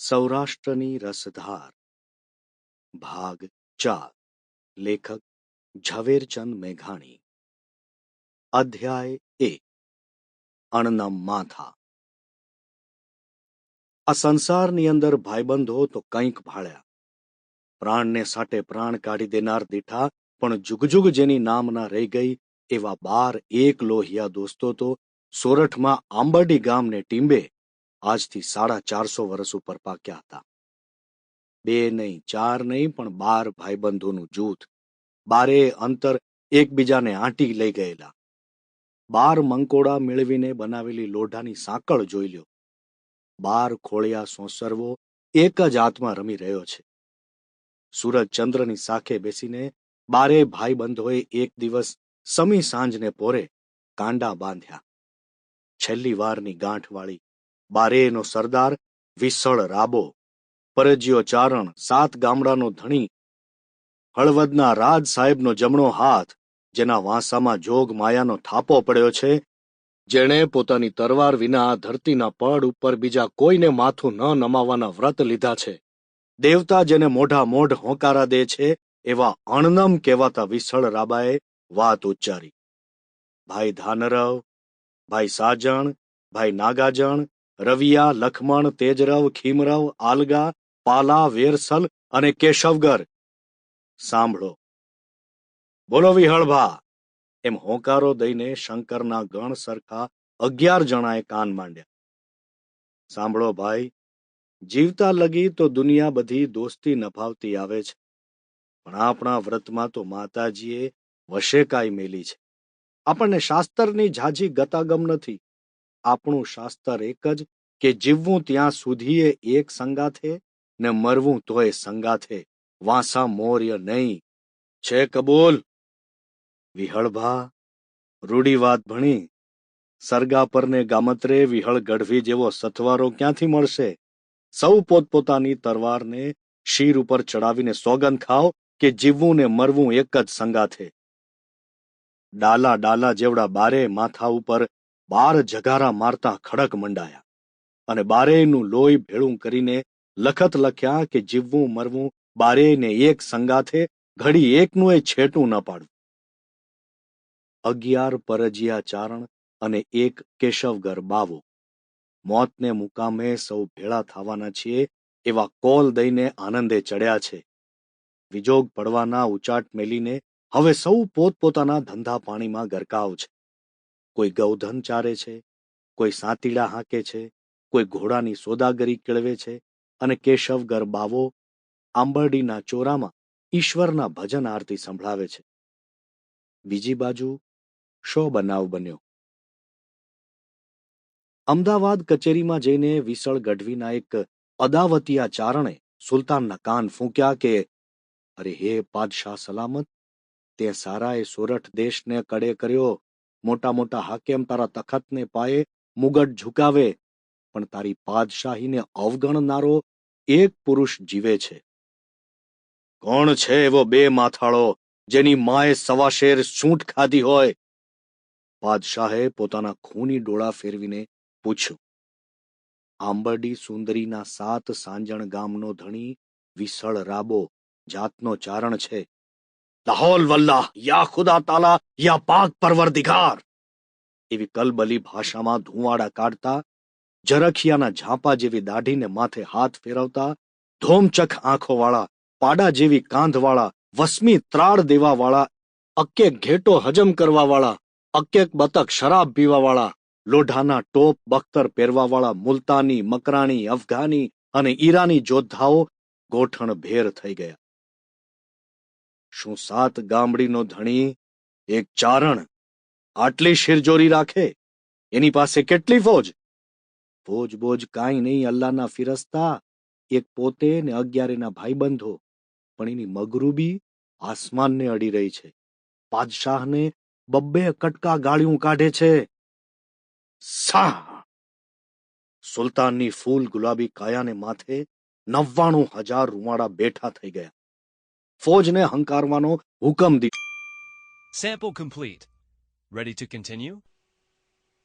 સૌરાષ્ટ્રની રસધાર ભાગ ચાર લેખક ઝવેરચંદ મેઘાણી અધ્યાય એક અણનમ માથા આ સંસારની અંદર ભાઈબંધો તો કંઈક ભાળ્યા પ્રાણને સાટે પ્રાણ કાઢી દેનાર દીઠા પણ જુગજુગ જેની નામના રહી ગઈ એવા બાર એક લોહિયા દોસ્તો તો સોરઠમાં આંબરડી ગામને ટીંબે આજથી સાડા ચારસો વર્ષ ઉપર પાક્યા હતા. બે નહીં, ચાર નહીં, પણ બાર ભાઈબંધોનું જૂથ. બારે અંતર એકબીજાને આંટી લઈ ગયેલા. બાર મંકોડા મેળવીને બનાવેલી લોઢાની સાંકળ જોઈ લ્યો. બાર ખોળિયા સોંસરવો એક જ હાથમાં રમી રહ્યો છે. સૂરજ ચંદ્રની સાખે બેસીને બારે ભાઈબંધોએ એક દિવસ સમી સાંજને પોરે કાંડા બાંધ્યા. છેલ્લી વારની ગાંઠવાળી બારેયનો સરદાર વિસળ રાબો પરજીયો ચારણ, સાત ગામડાનો ધણી, હળવદના રાજ સાહેબનો જમણો હાથ, જેના વાંસામાં જોગ માયાનો થાપો પડ્યો છે, જેણે પોતાની તરવાર વિના ધરતીના પડ ઉપર બીજા કોઈને માથું ન નમાવાના વ્રત લીધા છે. દેવતા જેને મોઢા મોઢ હોંકારા દે છે, એવા અણનમ કહેવાતા વિસળ રાબાએ વાત ઉચ્ચારી. ભાઈ ધાનરવ, ભાઈ સાજણ, ભાઈ નાગાજણ રવિયા, લખમણ, તેજરવ, ખીમરવ, આલગા, પાલા, વેરસલ અને કેશવગર. સાંભળો. બોલો વિહળભા. એમ હોંકારો દઈને શંકરના ગણ સરખા અગિયાર જણાએ કાન માંડ્યા. સાંભળો ભાઈ, જીવતા લગી તો દુનિયા બધી દોસ્તી નભાવતી આવે છે. પણ આપણા વ્રતમાં તો માતાજીએ વશેકાઈ મેલી છે. આપણને શાસ્ત્રની ઝાઝી ગતાગમ નથી. આપણું શાસ્ત્ર એક જ કે જીવવું ત્યાં સુધીએ એક સંગાથે ને મરવું તોય સંગાથે વાંસા મોર્ય નહીં. છે કબૂલ? વિહળભા રૂઢિવાત ભણી. સરગા પરને ગામત્રે વિહળ ગઢવી જેવો સથવારો ક્યાંથી મળશે? સૌ પોતપોતાની તરવારને શીર ઉપર ચડાવીને સોગંદ ખાઓ કે જીવવું ને મરવું એક જ સંગાથે ડાલા ડાલા જેવડા બારે માથા ઉપર બાર જગારા મારતા ખડક મંડાયા અને બારેયનું લોહી ભેળું કરીને લખત લખ્યા કે જીવવું મરવું બારેયને એક સંગાથે, ઘડી એકનું એ છેટું ન પાડવું. અગિયાર પરજિયા ચારણ અને એક કેશવગર બાવો મોતને મુકામે સૌ ભેળા થવાના છીએ એવા કોલ દઈને આનંદે ચડ્યા છે. વિજોગ પડવાના ઉચાટ મેલીને હવે સૌ પોતપોતાના ધંધા પાણીમાં ગરકાવ છે. કોઈ ગૌધન ચારે છે, કોઈ સાતીડા હાંકે છે, કોઈ ઘોડાની સોદાગરી કેળવે છે અને કેશવગર બાવો આંબરડીના ચોરામાં ઈશ્વરના ભજન આરતી સંભળાવે છે. બીજી બાજુ શો બનાવ બન્યો? અમદાવાદ કચેરીમાં જઈને વિસળ ગઢવીના એક અદાવતિયા ચારણે સુલતાનના કાન ફૂંક્યા કે, અરે હે પાદશાહ સલામત, તે સારાએ સોરઠ દેશને કડે કર્યો મોટા મોટા હાકેમ તારા તખતને પાયે મુગટ ઝુકાવે, પણ તારી પાદશાહીને અવગણનારો એક પુરુષ જીવે છે. કોણ છે એવો બે માથાળો જેની માએ સવા શેર સૂંઠ ખાધી હોય? પાદશાહે પોતાના ખૂની ડોળા ફેરવીને પૂછ્યું. આંબરડી સુંદરીના સાત સાંજણ ગામનો ધણી વિસળ રાબો જાતનો ચારણ છે. લાહોલ વલ્લાહ યા ખુદા તાલા યા પાક પરવરદિગાર એવી કલબલી ભાષામાં ધુવાડા કાઢતા જરખિયાના ઝાંપા જેવી દાઢીને માથે હાથ ફેરવતા ધોમચખ આંખોવાળા પાડા જેવી કાંધવાળા વસમી ત્રાળ દેવાવાળા અક્કેક ઘેટો હજમ કરવાવાળા અક્કેક બતક શરાબ પીવાવાળા લોઢાના ટોપ બખ્તર પહેરવાવાળા મુલતાની મકરાણી અફઘાની અને ઈરાની જોદ્ધાઓ ગોઠણ ભેર થઈ ગયા શું સાત ગામડીનો ધણી એક ચારણ આટલી શિરજોરી રાખે? એની પાસે કેટલી ફોજ? ફોજ બોજ કાંઈ નહીં, અલ્લાહના ફિરસ્તા, એક પોતે ને અગિયારેના ભાઈબંધો, પણ એની મગરૂબી આસમાનને અડી રહી છે. પાદશાહને બબ્બે કટકા ગાળિયું કાઢે છે. સા સુલતાનની ફૂલ ગુલાબી કાયાને માથે નવ્વાણું હજાર રૂવાડા બેઠા થઈ ગયા. ફોજને હંકારવાનો હુકમ દીધો Sample complete. Ready to continue?